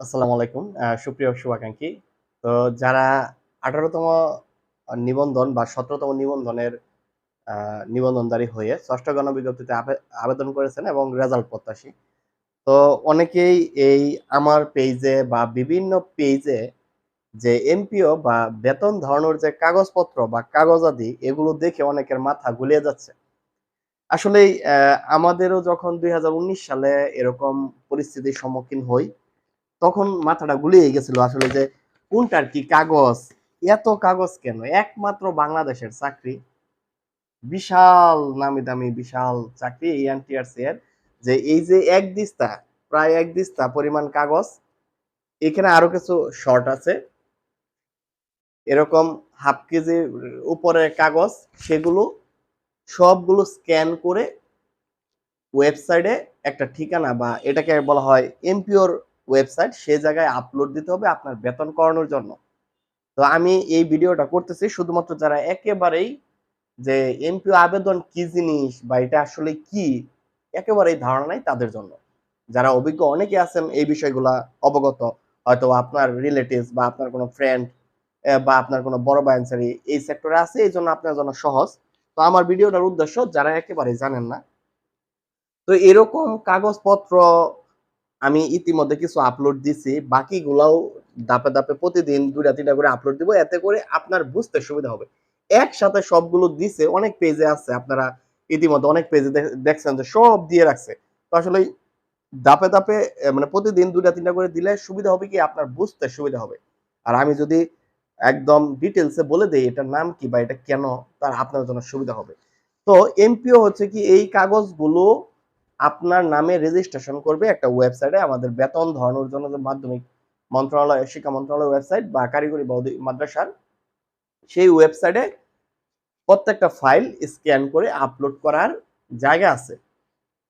আসসালামু আলাইকুম। সুপ্রিয় শুভাকাঙ্ক্ষী তো যারা আঠারোতম নিবন্ধন বা সতেরোতম নিবন্ধনের আহ, নিবন্ধনধারী হয়ে ষষ্ঠ গণবিজ্ঞপ্তিতে আবে- আবেদন করেছেন এবং রেজাল্ট প্রত্যাশী তো অনেকেই এই আমার পেজে বা বিভিন্ন পেজে যে এমপিও বা বেতন ধরনের যে কাগজপত্র বা কাগজাদি এগুলো দেখে অনেকের মাথা গুলিয়ে যাচ্ছে। আসলে আমাদেরও যখন দুই হাজার উনিশ সালে এরকম পরিস্থিতির সম্মুখীন হই তখন মাথাটা গুলিয়ে গেছিল আসলে যে, কোনটার কি কাগজ? এত কাগজ কেন? একমাত্র বাংলাদেশের চাকরি, বিশাল নামি দামি, বিশাল চাকরি এই এনটিআরসি এর, যে এই যে এক দিস্তা, প্রায় এক দিস্তা পরিমাণ কাগজ, এখানে আরও কিছু শর্ট আছে। এরকম হাফ কেজি উপরের কাগজ, সেগুলো সবগুলো স্ক্যান করে ওয়েবসাইটে একটা ঠিকানা বা এটাকে বলা হয় এমপিওর ওয়েবসাইট সে জায়গায় আপলোড দিতে হবে আপনার বেতন করানোর জন্য। তো আমি এই ভিডিওটা করতেছি শুধুমাত্র যারা একেবারেই যে এমপিও আবেদন কি জিনিস বা এটা আসলে কি, একেবারেই ধারণা নাই তাদের জন্য। যারা অভিজ্ঞ অনেকে আছেন এই বিষয়গুলা অবগত, হয়তো আপনার রিলেটিভস বা আপনার কোনো ফ্রেন্ড বা আপনার কোনো বড় বায়ানসারি এই সেক্টরে আছে এই জন্য আপনার জন্য সহজ। তো আমার ভিডিওটার উদ্দেশ্য, যারা একেবারেই জানেন না, তো এরকম কাগজপত্র আমি ইতিমধ্যে কিছু আপলোড দিছি, বাকিগুলাও ধাপে ধাপে প্রতিদিন দুইটা, তিনটা করে আপলোড দিব, এতে করে আপনার বুঝতে সুবিধা হবে। একসাথে সবগুলো দিছে, অনেক পেজে আছে, আপনারা ইতিমধ্যে অনেক পেজে দেখছেন যে সব দিয়ে রাখছে। তো আসলে ধাপে ধাপে মানে প্রতিদিন দুইটা, তিনটা করে দিলে সুবিধা হবে কি? আপনার বুঝতে সুবিধা হবে। আর আমি যদি একদম ডিটেলসে বলে দেই, এটার নাম কি বা এটা কেন, তার আপনার জন্য সুবিধা হবে। তো এমপিও হচ্ছে কি, এই কাগজগুলো আপনার নামে রেজিস্ট্রেশন করবে একটা ওয়েবসাইটে আমাদের বেতন ধরানোর জন্য মাধ্যমিক মন্ত্রণালয়, শিক্ষা মন্ত্রণালয় ওয়েবসাইট বা কারিগরি বা অধি- মাদ্রাসার সেই ওয়েবসাইটে প্রত্যেকটা ফাইল স্ক্যান করে আপলোড করার জায়গা আছে।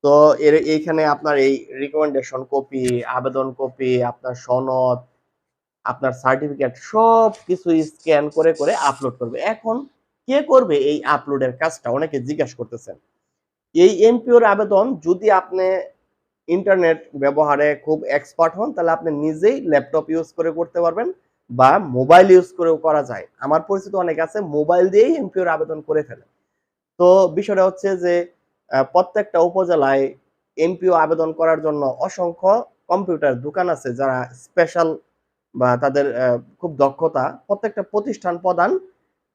তো এর এইখানে আপনার এই রিকমেন্ডেশন কপি আবেদন কপি আপনার সনদ, আপনার সার্টিফিকেট সব কিছু স্ক্যান করে করে আপলোড করবে। এখন কে করবে এই আপলোডের কাজটা? অনেকে জিজ্ঞাসা করতেছেন। এই এমপিওর আবেদন যদি আপনি ইন্টারনেট ব্যবহারে খুব এক্সপার্ট হন, তাহলে আপনি নিজেই ল্যাপটপ ইউজ করে করতে পারবেন বা মোবাইল ইউজ করেও করা যায়। আমার পরিচিত অনেক আছে মোবাইল দিয়েই এমপিওর আবেদন করে ফেলে। তো বিষয়টা হচ্ছে যে প্রত্যেকটা উপজেলায় এমপিও আবেদন করার জন্য অসংখ্য কম্পিউটার দোকান আছে যারা স্পেশাল বা তাদের খুব দক্ষতা। প্রত্যেকটা প্রতিষ্ঠান প্রদান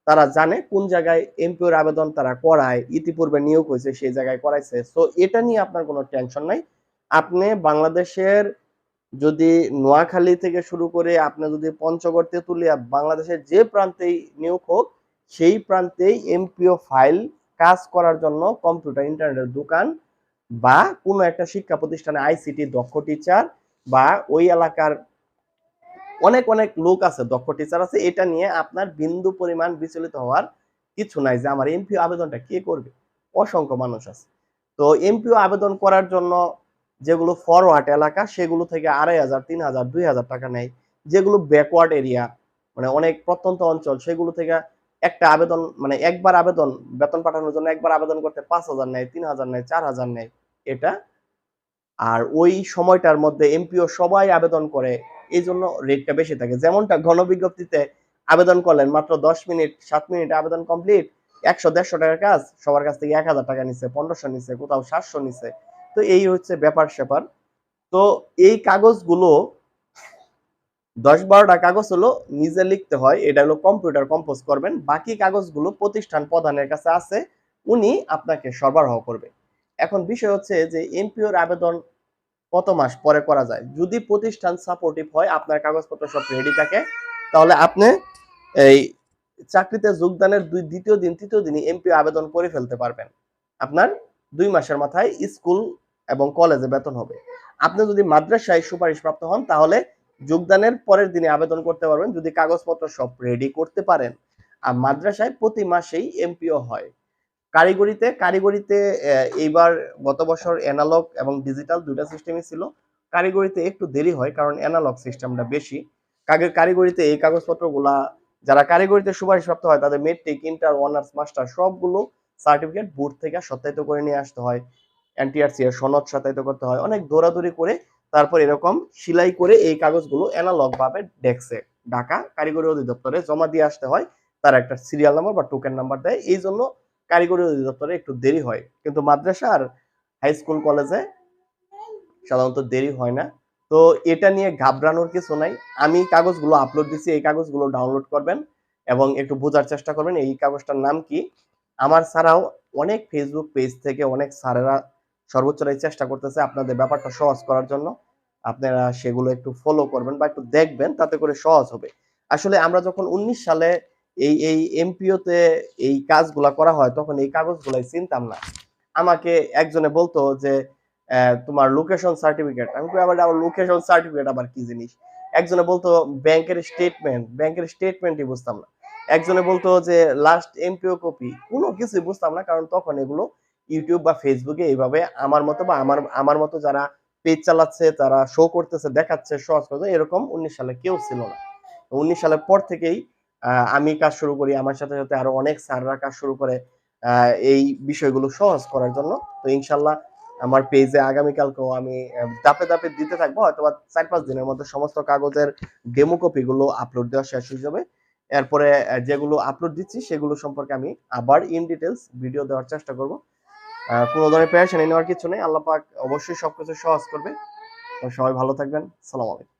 তারা জানে কোন জায়গায় এমপিওর আবেদন তারা করায়, ইতিপূর্বে নিয়োগ হয়েছে, সেই জায়গায় করাইছে। সো এটা নিয়ে আপনার কোনো টেনশন নাই। আপনি বাংলাদেশের যদি নোয়াখালী থেকে শুরু করে আপনি যদি পঞ্চগড়, তেঁতুলিয়া বাংলাদেশের যে প্রান্তেই নিয়োগ হোক, সেই প্রান্তেই এমপিও ফাইল কাজ করার জন্য কম্পিউটার, ইন্টারনেটের দোকান বা কোনো একটা শিক্ষা প্রতিষ্ঠানে আইসিটি দক্ষ টিচার বা ওই এলাকার অনেক অনেক লোক আছে, দক্ষ টিচার আছে, এটা নিয়ে আপনার বিন্দু পরিমাণ বিচলিত হওয়ার কিছু নাই যে আমার এমপিও আবেদনটা কে করবে? অসংখ্য মানুষ আছে। তো এমপিও আবেদন করার জন্য যেগুলো ফরওয়ার্ড এলাকা, সেগুলো থেকে আড়াই হাজার, তিন হাজার, দুই হাজার টাকা নেয়। যেগুলো ব্যাকওয়ার্ড এরিয়া মানে অনেক প্রত্যন্ত অঞ্চল, সেগুলো থেকে একটা আবেদন মানে একবার আবেদন, বেতন পাঠানোর জন্য একবার আবেদন করতে পাঁচ হাজার নেয়, তিন হাজার নেয়, চার হাজার নেয়, এটা। আর ওই সময়টার মধ্যে এমপিও সবাই আবেদন করে এই জন্য রেটটা বেশি থাকে। যেমনটা গণবিজ্ঞপ্তিতে আবেদন করলেন, মাত্র দশ মিনিট, সাত মিনিট আবেদন কমপ্লিট একশো দেড়শো টাকার কাজ, সবার কাছ থেকে এক হাজার টাকা নিচ্ছে পনেরোশো নিচ্ছে কোথাও সাতশো নিচ্ছে তো এই হচ্ছে ব্যাপার স্যাপার। তো এই কাগজগুলো, দশ বারোটা কাগজ হলো নিজে লিখতে হয়, এটা হলো কম্পিউটার কম্পোজ করবেন, বাকি কাগজগুলো প্রতিষ্ঠান প্রধানের কাছে আছে, উনি আপনাকে সরবরাহ করবে। এখন বিষয় হচ্ছে যে, এমপিওর আবেদন কত মাস পরে করা যায়। যদি প্রতিষ্ঠান সাপোর্টিভ হয়, আপনার কাগজপত্র সব রেডি থাকে, তাহলে আপনি এই চাকরিতে যোগদানের দুই, দ্বিতীয় দিন, তৃতীয় দিনই এমপিও আবেদন করে ফেলতে পারবেন। আপনার দুই মাসের মাথায় স্কুল এবং কলেজে বেতন হবে। আপনি যদি মাদ্রাসায় সুপারিশপ্রাপ্ত হন, তাহলে যোগদানের পরের দিনে আবেদন করতে পারবেন। যদি কাগজপত্র সব রেডি করতে পারেন, আর মাদ্রাসায় প্রতি মাসেই এমপিও হয়। কারিগরিতে কারিগরিতে এইবার গত বছর অ্যানালগ এবং ডিজিটাল দুইটা সিস্টেমই ছিল। কারিগরিতে একটু দেরি হয় কারণ অ্যানালগ সিস্টেমটা বেশি। কাগে কারিগরিতে এই কাগজপত্রগুলা, যারা কারিগরিতে সুপারিশপ্রাপ্ত হয়, তাদের মেট্রিক ইন্টার অনার্স মাস্টার সবগুলো সার্টিফিকেট বোর্ড থেকে সত্যায়িত করে নিয়ে আসতে হয়। এনটিআরসি এর সনদ সত্যায়িত করতে হয়। অনেক দৌড়াদৌড়ি করে তারপর এরকম সেলাই করে এই কাগজগুলো অ্যানালগ ভাবে ডেস্কে, ঢাকা কারিগরি অধিদপ্তরে জমা দিয়ে আসতে হয়। তার একটা সিরিয়াল নাম্বার বা টোকেন নাম্বার দেয়। এই জন্য কারিগরি অধিদপ্তরে একটু দেরি হয়। কিন্তু মাদ্রাসা আর হাই স্কুল কলেজে সাধারণত দেরি হয় না। তো এটা নিয়ে ঘাবড়ানোর কিছু নাই। আমি কাগজগুলো আপলোড দিছি, এই কাগজগুলো ডাউনলোড করবেন এবং একটু বোঝার চেষ্টা করবেন এই কাগজটার নাম কি। আমার ছাড়াও অনেক ফেসবুক পেজ থেকে অনেক স্যারেরা সর্বোচ্চটাই চেষ্টা করতেছে আপনাদের ব্যাপারটা সহজ করার জন্য। আপনারা সেগুলো একটু ফলো করবেন বা একটু দেখবেন, তাতে করে সহজ হবে। আসলে আমরা যখন উনিশ সালে এই এই এমপিওতে এই কাজগুলা করা হয়, তখন এই কাগজগুলাই চিনতাম না। আমাকে একজনে বলতো যে তোমার লোকেশন সার্টিফিকেট আমি আবার আবার লোকেশন সার্টিফিকেট আবার কি জিনিস? একজনে বলতো, ব্যাংকের স্টেটমেন্ট ব্যাংকের স্টেটমেন্টই বুঝতাম না। একজনে বলতো যে লাস্ট এমপিও কপি কোনো কিছুই বুঝতাম না, কারণ তখন এগুলো ইউটিউব বা ফেসবুকে এইভাবে আমার মতো বা আমার আমার মতো যারা পেজ চালাচ্ছে, তারা শো করতেছে, দেখাচ্ছে, সহজ এরকম উনিশ সালে কেউ ছিল না। উনিশ সালের পর থেকেই আমি কাজ শুরু করি, আমার সাথে সাথে আরও অনেক স্যাররা কাজ শুরু করে এই বিষয়গুলো সহজ করার জন্য। তো ইনশাল্লাহ আমার পেজে আগামীকালকেও আমি ধাপে ধাপে দিতে থাকব হয়তো চার পাঁচ দিনের মধ্যে সমস্ত কাগজের ডেমো কপি গুলো আপলোড দেওয়া শেষ হয়ে যাবে। এরপরে যেগুলো আপলোড দিচ্ছি সেগুলো সম্পর্কে আমি আবার ইন ডিটেলস ভিডিও দেওয়ার চেষ্টা করব। কোনো ধরনের পেরেশানি নেওয়ার কিছু নেই, আল্লাহ পাক অবশ্যই সবকিছু সহজ করবে। সবাই ভালো থাকবেন, সালাম আলাইকুম।